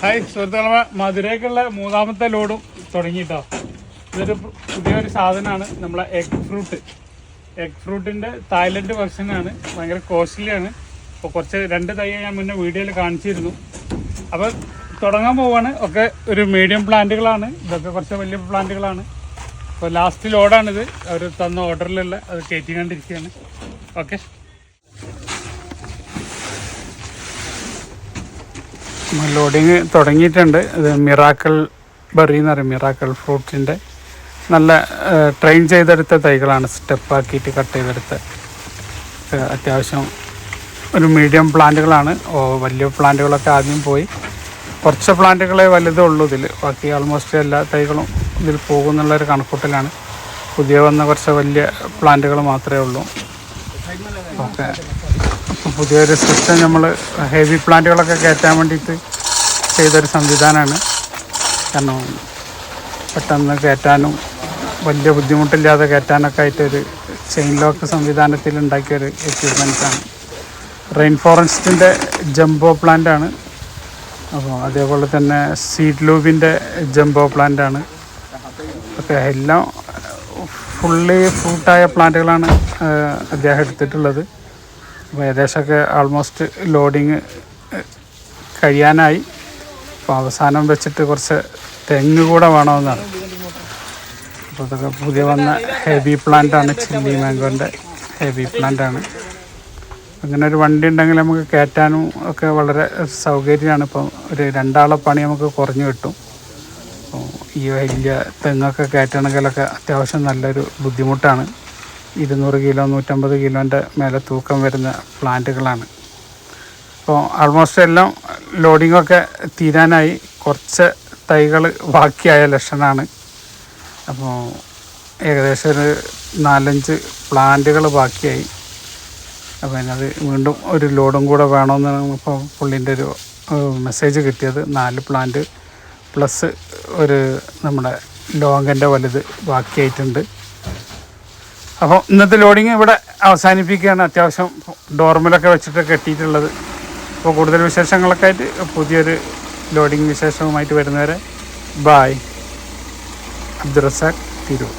Hi സുഹൃത്തുക്കളെ. മധുരയ്ക്കുള്ള മൂന്നാമത്തെ ലോഡും തുടങ്ങിട്ടോ ഇതൊരു പുതിയൊരു സാധനമാണ് നമ്മളെ എഗ് ഫ്രൂട്ട് എഗ് ഫ്രൂട്ടിന്റെ തായ്ലൻഡ് വെർഷനാണ് ഭയങ്കര കോസ്റ്റ്ലിയാണ് അപ്പോൾ കുറച്ച് രണ്ട് തൈ ഞാൻ മുന്നേ വീഡിയോയിൽ കാണിച്ചിരുന്നു. അപ്പോൾ തുടങ്ങാൻ പോവാണ്. ഒക്കെ ഒരു മീഡിയം പ്ലാന്റുകളാണ് ഇതൊക്കെ കുറച്ച് വലിയ പ്ലാന്റുകളാണ് അപ്പോൾ ലാസ്റ്റ് ലോഡാണിത്. അവർ തന്ന ഓർഡറിലുള്ള അത് കയറ്റിക്കൊണ്ടിരിക്കുകയാണ് ഓക്കെ ലോഡിങ് തുടങ്ങിയിട്ടുണ്ട്. ഇത് മിറാക്കൾ ബെറി എന്ന് പറയും. മിറാക്കൾ ഫ്രൂട്ട്സിന്റെ നല്ല ട്രെയിൻ ചെയ്തെടുത്ത തൈകളാണ് സ്റ്റെപ്പാക്കിയിട്ട് കട്ട് ചെയ്തെടുത്ത. അത്യാവശ്യം ഒരു മീഡിയം പ്ലാന്റുകളാണ് വലിയ പ്ലാന്റുകളൊക്കെ ആദ്യം പോയി. കുറച്ച് പ്ലാന്റുകളെ വലുതേ ഉള്ളൂ ഇതിൽ. ബാക്കി ഓൾമോസ്റ്റ് എല്ലാ തൈകളും ഇതിൽ പോകുന്നുള്ളൊരു കണക്കൂട്ടലാണ്. പുതിയ വന്ന കുറച്ച് വലിയ പ്ലാന്റുകൾ മാത്രമേ ഉള്ളൂ. ഓക്കെ. പുതിയൊരു സിസ്റ്റം നമ്മൾ ഹെവി പ്ലാന്റുകളൊക്കെ കയറ്റാൻ വേണ്ടിയിട്ട് ചെയ്തൊരു സംവിധാനമാണ് കാരണം പെട്ടെന്ന് കയറ്റാനും വലിയ ബുദ്ധിമുട്ടില്ലാതെ കയറ്റാനൊക്കെ ആയിട്ടൊരു ചെയിൻ ലോക്ക് സംവിധാനത്തിൽ ഉണ്ടാക്കിയൊരു എക്യുപ്മെന്റ്സാണ് റെയിൻ ഫോറസ്റ്റിന്റെ ജംബോ പ്ലാന്റ് ആണ്. അപ്പോൾ അതേപോലെ തന്നെ സീഡ് ലൂബിന്റെ ജംബോ പ്ലാന്റ് ആണ്. ഒക്കെ എല്ലാം ഫുള്ളി ഫ്രൂട്ടായ പ്ലാന്റുകളാണ് അദ്ദേഹം എടുത്തിട്ടുള്ളത്. അപ്പോൾ ഏകദേശമൊക്കെ ആൾമോസ്റ്റ് ലോഡിങ് കഴിയാനായി. അപ്പോൾ അവസാനം വെച്ചിട്ട് കുറച്ച് തെങ്ങ് കൂടെ വേണമെന്നാണ്. അപ്പോൾ ഇതൊക്കെ പുതിയ വന്ന ഹെവി പ്ലാന്റാണ് ചില്ലി മാംഗോന്റെ ഹെവി പ്ലാന്റാണ് അങ്ങനെ ഒരു വണ്ടി ഉണ്ടെങ്കിൽ നമുക്ക് കയറ്റാനും ഒക്കെ വളരെ സൗകര്യമാണ്. ഇപ്പം ഒരു രണ്ടാളെ പണി നമുക്ക് കുറഞ്ഞു കിട്ടും. ഈ വലിയ തെങ്ങൊക്കെ കയറ്റണമെങ്കിലൊക്കെ അത്യാവശ്യം നല്ലൊരു ബുദ്ധിമുട്ടാണ്. ഇരുന്നൂറ് കിലോ നൂറ്റമ്പത് കിലോന്റെ മേലെ തൂക്കം വരുന്ന പ്ലാന്റുകളാണ്. അപ്പോൾ ആൾമോസ്റ്റ് എല്ലാം ലോഡിങ്ങൊക്കെ തീരാനായി. കുറച്ച് തൈകൾ ബാക്കിയായ ലക്ഷണമാണ് അപ്പോൾ ഏകദേശം ഒരു നാലഞ്ച് പ്ലാന്റുകൾ ബാക്കിയായി. അപ്പോൾ അതിനത് വീണ്ടും ഒരു ലോഡും കൂടെ വേണമെന്നാണ് ഇപ്പോൾ പുള്ളിന്റെ ഒരു മെസ്സേജ് കിട്ടിയത്. നാല് പ്ലാന്റ് പ്ലസ് ഒരു നമ്മുടെ ലോങ്ങിന്റെ വലുത് ബാക്കിയായിട്ടുണ്ട്. അപ്പോൾ ഇന്നത്തെ ലോഡിങ് ഇവിടെ അവസാനിപ്പിക്കുകയാണ്. അത്യാവശ്യം ഡോർമിലൊക്കെ വെച്ചിട്ട് കെട്ടിയിട്ടുള്ളത്. അപ്പോൾ കൂടുതൽ വിശേഷങ്ങളൊക്കെ ആയിട്ട് പുതിയൊരു ലോഡിങ് വിശേഷവുമായിട്ട് വരുന്നവരെ ബായ്. അബ്ദുറസാഖ് തിരൂർ.